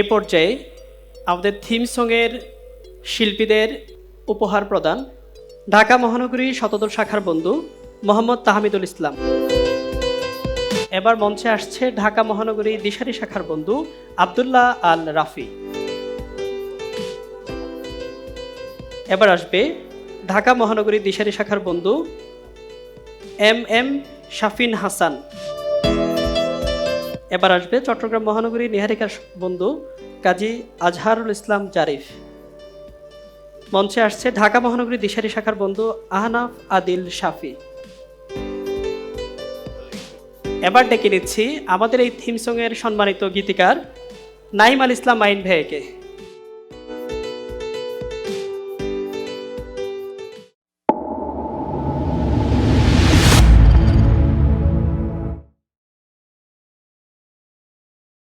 এ পর্যায়ে আমাদের থিম সঙের শিল্পীদের উপহার প্রদান ঢাকা মহানগরী শতদল শাখার বন্ধু মোহাম্মদ তাহমিদুল ইসলাম। এবার মঞ্চে আসছে ঢাকা মহানগরী দিশারি শাখার বন্ধু আবদুল্লাহ আল রাফি। এবার আসবে ঢাকা মহানগরী দিশারি শাখার বন্ধু এম এম শাফিন হাসান। এবার আসবে চট্টগ্রাম মহানগরী নিহারিকার বন্ধু কাজী আজহারুল ইসলাম জারিফ। মঞ্চে আসছে ঢাকা মহানগরী দিশারি শাখার বন্ধু আহনাফ আদিল শাফি। এবার ডেকে নিচ্ছি আমাদের এই থিম সঙ্গের সম্মানিত গীতিকার নাইম আল ইসলাম মাইন ভাইকে